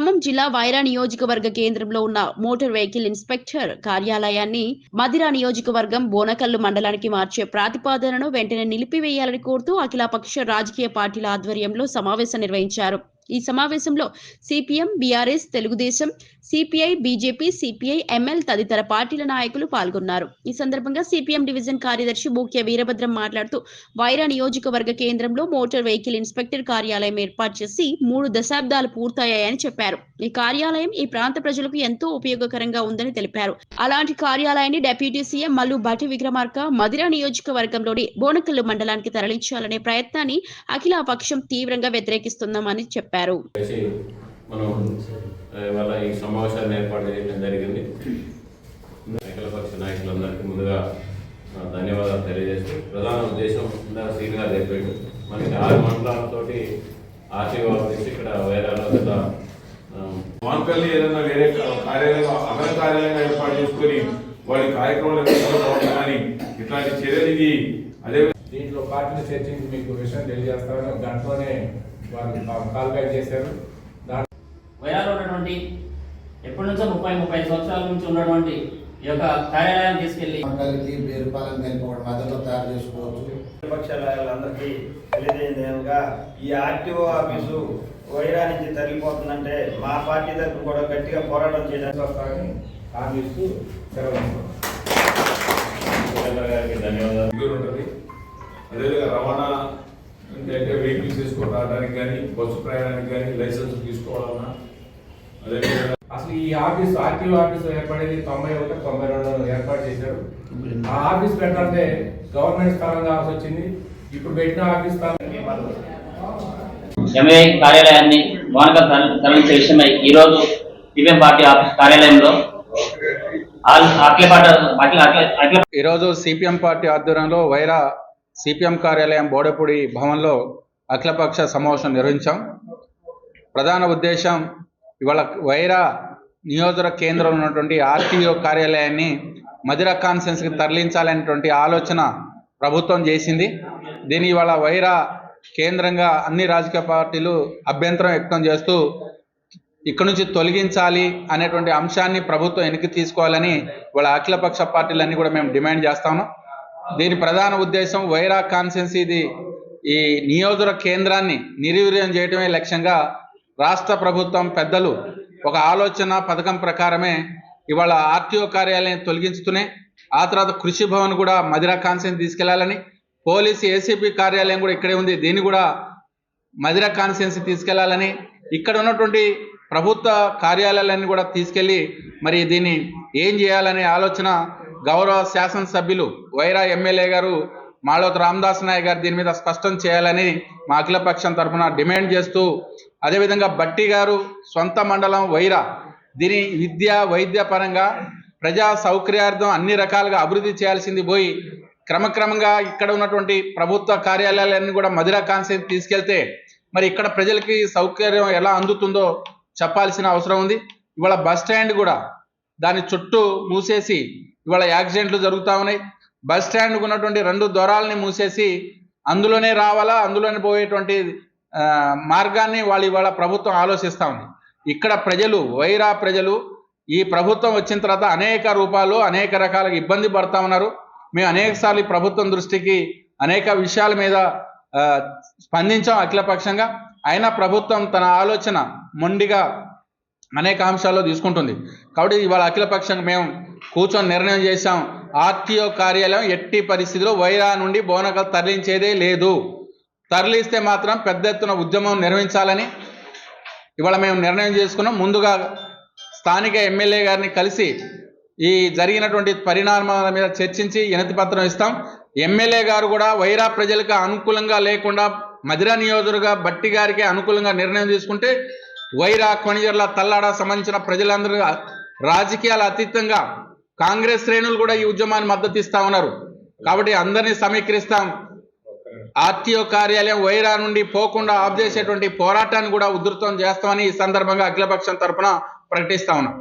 ఖమ్మం జిల్లా వైరా నియోజకవర్గ కేంద్రంలో ఉన్న మోటార్ వెహికల్ ఇన్స్పెక్టర్ కార్యాలయాన్ని మదిరా నియోజకవర్గం బోనకల్లు మండలానికి మార్చే ప్రతిపాదనను వెంటనే నిలిపివేయాలని కోరుతూ అఖిలపక్ష రాజకీయ పార్టీల ఆధ్వర్యంలో సమావేశం నిర్వహించారు. ఈ సమావేశంలో CPM BRS Telugu Desam CPI BJP CPI ML తదితర పార్టీల నాయకులు పాల్గొన్నారు. ఈ సందర్భంగా సిపిఎం డివిజన్ కార్యదర్శి బూక్య వీరభద్రం మాట్లాడుతూ వైరా నియోజకవర్గ కేంద్రంలో మోటార్ వెహికల్ ఇన్స్పెక్టర్ కార్యాలయం ఏర్పాటు చేసి మూడు దశాబ్దాలు పూర్తయ్యాయని చెప్పారు. ఈ కార్యాలయం ఈ ప్రాంత ప్రజలకు ఎంతో ఉపయోగకరంగా ఉందని తెలిపారు. అలాంటి కార్యాలయాన్ని డెప్యూటీ సీఎం మల్లు భట్టి విక్రమార్క మదిర నియోజకవర్గంలోని బోనకల్లు మండలానికి తరలించాలనే ప్రయత్నాన్ని అఖిల పక్షం తీవ్రంగా వ్యతిరేకిస్తున్నామని చెప్పారు. చేసి మనం ఇవాళ ఈ సమావేశాన్ని ఏర్పాటు చేయడం జరిగింది. అఖిలపక్ష నాయకులందరికీ ముందుగా ధన్యవాదాలు తెలియజేస్తూ ప్రధాన ఉద్దేశం సీన్ గారు చెప్పాడు. మనకి ఆరు మండలాలతో ఆర్టీఓ ఆఫీస్ ఇక్కడ వేరాలో గత ఆ, ఏదైనా వేరే కార్యాలయం అగ్ర కార్యాలయంగా ఏర్పాటు చేసుకొని వాడి కార్యక్రమాలు కానీ ఇట్లాంటి చర్యలకి అదే దీంట్లో పార్టీని చర్చించి మీకు విషయం తెలియజేస్తాను. దాంట్లోనే వారు కాల్ బ్యాక్ చేశారు. వైరాలో ఉన్నటువంటి ఎప్పటి నుంచో ముప్పై ముప్పై సంవత్సరాల నుంచి ఉన్నటువంటి ఈ యొక్క కార్యాలయాన్ని తీసుకెళ్ళి కలిపి బేరుపాలెం కలిపి మధ్యలో తయారు చేసుకోవచ్చు. విపక్షాలందరికీ తెలియజేయగా ఈ ఆర్టీఓ ఆఫీసు వైరా నుంచి తరలిపోతుందంటే మా పార్టీ తరఫున కూడా గట్టిగా పోరాటం చేయడానికి వస్తామని ఇస్తూ సెలవు గారికి ధన్యవాదాలు. అదేవిధంగా రవాణా అంటే అంటే వెహికల్స్ తీసుకొని రావడానికి కానీ బస్సు ప్రయాణానికి కానీ లైసెన్స్ తీసుకోవాలన్నా? అదేవిధంగా అసలు ఈ ఆఫీస్ ఆర్టీఓ ఆఫీస్ ఏర్పడేది తొంభై ఒకటి తొంభై రెండు ఏర్పాటు చేశారు. ఆ ఆఫీస్ పెట్టాలంటే గవర్నమెంట్ స్థలం కావాల్సి వచ్చింది. ఇప్పుడు పెట్టిన ఆఫీస్ స్థలం ఎంఏ కార్యాలయాన్ని వానక తరలించే విషయమై ఈరోజు సిపిఎం పార్టీ ఆఫీస్ కార్యాలయంలో ఈరోజు సిపిఎం పార్టీ ఆధ్వర్యంలో వైరా సిపిఎం కార్యాలయం బోడపూడి భవన్లో అఖిలపక్ష సమావేశం నిర్వహించాం. ప్రధాన ఉద్దేశం ఇవాళ వైరా నియోజక కేంద్రంలో ఉన్నటువంటి ఆర్టీఓ కార్యాలయాన్ని మదిరా కాన్సెన్స్కి తరలించాలనేటువంటి ఆలోచన ప్రభుత్వం చేసింది. దీని ఇవాళ వైరా కేంద్రంగా అన్ని రాజకీయ పార్టీలు అభ్యంతరం వ్యక్తం చేస్తూ ఇక్కడ నుంచి తొలగించాలి అనేటువంటి అంశాన్ని ప్రభుత్వం వెనక్కి తీసుకోవాలని వాళ్ళ అఖిలపక్ష పార్టీలన్నీ కూడా మేము డిమాండ్ చేస్తాము దీని ప్రధాన ఉద్దేశం వైరా కాన్సెన్సీది ఈ నియోజక కేంద్రాన్ని నిర్వీర్యం చేయడమే లక్ష్యంగా రాష్ట్ర ప్రభుత్వం పెద్దలు ఒక ఆలోచన పథకం ప్రకారమే ఇవాళ ఆర్టీఓ కార్యాలయం తొలగించుతూనే ఆ తర్వాత కృషి భవన్ కూడా మదిరా కాన్సెన్స్ తీసుకెళ్ళాలని పోలీసు ఏసీపీ కార్యాలయం కూడా ఇక్కడే ఉంది దీన్ని కూడా మదిరా కాన్సెన్స్ తీసుకెళ్ళాలని ఇక్కడ ఉన్నటువంటి ప్రభుత్వ కార్యాలయాలన్నీ కూడా తీసుకెళ్ళి మరి దీన్ని ఏం చేయాలనే ఆలోచన గౌరవ శాసనసభ్యులు వైరా ఎమ్మెల్యే గారు మాళవతి రామదాస్ నాయ్ గారు దీని మీద స్పష్టం చేయాలని మా అఖిలపక్షం తరఫున డిమాండ్ చేస్తూ అదేవిధంగా బట్టి గారు సొంత మండలం వైరా దీని విద్య వైద్య పరంగా ప్రజా సౌకర్యార్థం అన్ని రకాలుగా అభివృద్ధి చేయాల్సింది పోయి క్రమక్రమంగా ఇక్కడ ఉన్నటువంటి ప్రభుత్వ కార్యాలయాలన్నీ కూడా మధుర కాన్సెప్ట్ తీసుకెళ్తే మరి ఇక్కడ ప్రజలకి సౌకర్యం ఎలా అందుతుందో చెప్పాల్సిన అవసరం ఉంది. ఇవాళ బస్ స్టాండ్ కూడా దాని చుట్టూ మూసేసి ఇవాళ యాక్సిడెంట్లు జరుగుతూ ఉన్నాయి. బస్ స్టాండ్కు ఉన్నటువంటి రెండు దొరాలని మూసేసి అందులోనే రావాలా? అందులోనే పోయేటువంటి మార్గాన్ని వాళ్ళు ఇవాళ ప్రభుత్వం ఆలోచిస్తూ ఉంది. ఇక్కడ ప్రజలు వైరా ప్రజలు ఈ ప్రభుత్వం వచ్చిన తర్వాత అనేక రూపాలు అనేక రకాలుగా ఇబ్బంది పడతా ఉన్నారు. మేము అనేకసార్లు ఈ ప్రభుత్వం దృష్టికి అనేక విషయాల మీద స్పందించాం అఖిలపక్షంగా. అయినా ప్రభుత్వం తన ఆలోచన మొండిగా అనేక అంశాల్లో తీసుకుంటుంది. కాబట్టి ఇవాళ అఖిలపక్షంగా మేము కూర్చొని నిర్ణయం చేశాం. ఆర్టీఓ కార్యాలయం ఎట్టి పరిస్థితిలో వైరా నుండి బోనకల్ తరలించేదే లేదు. తరలిస్తే మాత్రం పెద్ద ఎత్తున ఉద్యమం నిర్వహించాలని ఇవాళ మేము నిర్ణయం చేసుకున్నాం. ముందుగా స్థానిక ఎమ్మెల్యే గారిని కలిసి ఈ జరిగినటువంటి పరిణామాల మీద చర్చించి వినతి పత్రం ఇస్తాం. ఎమ్మెల్యే గారు కూడా వైరా ప్రజలకు అనుకూలంగా లేకుండా మధిరా నియోజకవర్గ బట్టి గారికి అనుకూలంగా నిర్ణయం తీసుకుంటే వైరా కొణిజర్ల తల్లాడ సంబంధించిన ప్రజలందరూ రాజకీయాల అతీతంగా కాంగ్రెస్ శ్రేణులు కూడా ఈ ఉద్యమాన్ని మద్దతు ఇస్తా ఉన్నారు. కాబట్టి అందరినీ సమీకరిస్తాం. ఆర్టీఓ కార్యాలయం వైరా నుండి పోకుండా ఆఫ్ చేసేటువంటి పోరాటాన్ని కూడా ఉధృతం చేస్తామని ఈ సందర్భంగా అఖిలపక్షం తరఫున ప్రకటిస్తా ఉన్నాం.